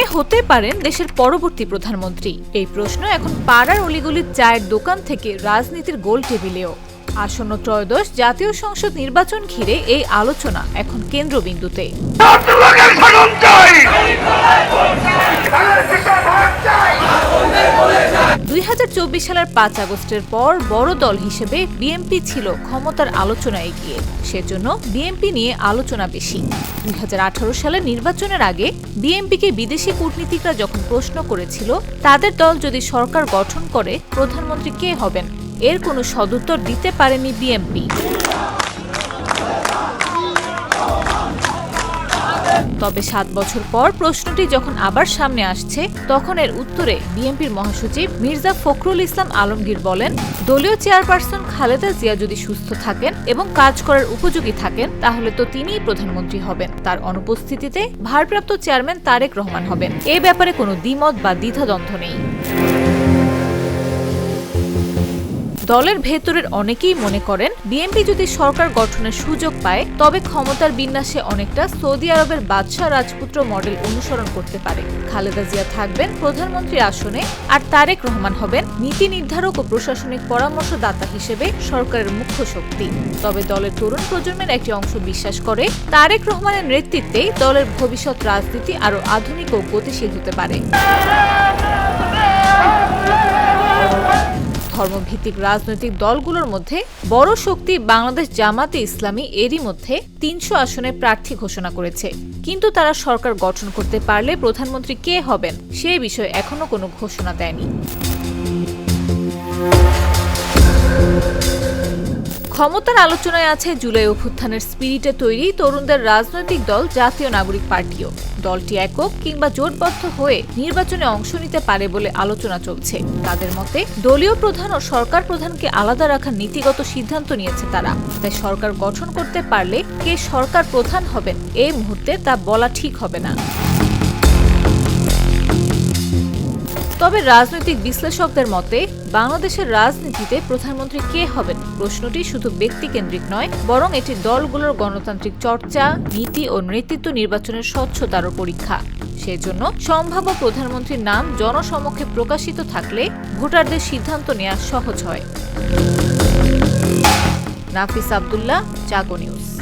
হতে পারেন দেশের পরবর্তী প্রধানমন্ত্রী। এই প্রশ্ন এখন পাড়ার অলিগলির চায়ের দোকান থেকে রাজনীতির গোল টেবিলেও। আসন্ন ত্রয়োদশ জাতীয় সংসদ নির্বাচন ঘিরে এই আলোচনা এখন কেন্দ্রবিন্দুতে। দুই সালের পাঁচ আগস্টের পর বড় দল হিসেবে বিএনপি ছিল ক্ষমতার আলোচনা এগিয়ে। সেজন্য বিএনপি নিয়ে আলোচনা বেশি। দুই হাজার আঠারো সালের নির্বাচনের আগে বিএনপিকে বিদেশি কূটনীতিকরা যখন প্রশ্ন করেছিল, তাদের দল যদি সরকার গঠন করে, প্রধানমন্ত্রী কে হবেন? এর কোনো সদুত্তর দিতে পারেনি বিএনপি। তবে সাত বছর পর প্রশ্নটি যখন আবার সামনে আসছে, তখন এর উত্তরে বিএনপির মহাসচিব মির্জা ফখরুল ইসলাম আলমগীর বলেন, দলীয় চেয়ারপারসন খালেদা জিয়া যদি সুস্থ থাকেন এবং কাজ করার উপযোগী থাকেন, তাহলে তো তিনিই প্রধানমন্ত্রী হবেন। তার অনুপস্থিতিতে ভারপ্রাপ্ত চেয়ারম্যান তারেক রহমান হবেন। এ ব্যাপারে কোনো দ্বিমত বা দ্বিধাদ্বন্দ্ব নেই। দলের ভেতরের অনেকেই মনে করেন, বিএনপি যদি সরকার গঠনের সুযোগ পায়, তবে ক্ষমতার বিন্যাসে অনেকটা সৌদি আরবের বাদশাহ রাজপুত্র মডেল অনুসরণ করতে পারে। খালেদা জিয়া থাকবেন প্রধানমন্ত্রীর আসনে, আর তারেক রহমান হবেন নীতি নির্ধারক ও প্রশাসনিক পরামর্শদাতা হিসেবে সরকারের মুখ্য শক্তি। তবে দলের তরুণ প্রজন্মের একটি অংশ বিশ্বাস করে, তারেক রহমানের নেতৃত্বেই দলের ভবিষ্যৎ রাজনীতি আরও আধুনিক ও গতিশীল হতে পারে। ধর্মভিত্তিক রাজনৈতিক দলগুলোর মধ্যে বড় শক্তি বাংলাদেশ জামাতে ইসলামী এরই মধ্যে তিনশো আসনে প্রার্থী ঘোষণা করেছে। কিন্তু তারা সরকার গঠন করতে পারলে প্রধানমন্ত্রী কে হবেন, সে বিষয়ে এখনও কোনো ঘোষণা দেয়নি। ক্ষমতার আলোচনায় আছে জুলাই অভ্যুত্থানের স্পিরিটে তৈরি তরুণদের রাজনৈতিক দল, জাতীয় নাগরিক পার্টিও। দলটি একক কিংবা জোটবদ্ধ হয়ে নির্বাচনে অংশ নিতে পারে বলে আলোচনা চলছে। তাদের মতে, দলীয় প্রধান ও সরকার প্রধানকে আলাদা রাখার নীতিগত সিদ্ধান্ত নিয়েছে তারা। তাই সরকার গঠন করতে পারলে কে সরকার প্রধান হবেন, এই মুহূর্তে তা বলা ঠিক হবে না। তবে রাজনৈতিক বিশ্লেষকদের মতে, বাংলাদেশের রাজনীতিতে প্রধানমন্ত্রী কে হবেন? প্রশ্নটি শুধু ব্যক্তিকেন্দ্রিক নয়, বরং এটি দলগুলোর গণতান্ত্রিক চর্চা, নীতি ও নেতৃত্ব নির্বাচনের স্বচ্ছতারও পরীক্ষা। সেজন্য সম্ভাব্য প্রধানমন্ত্রীর নাম জনসমক্ষে প্রকাশিত থাকলে ভোটারদের সিদ্ধান্ত নেওয়া সহজ হয়। নাফিস আবদুল্লাহ জাগো নিউজ।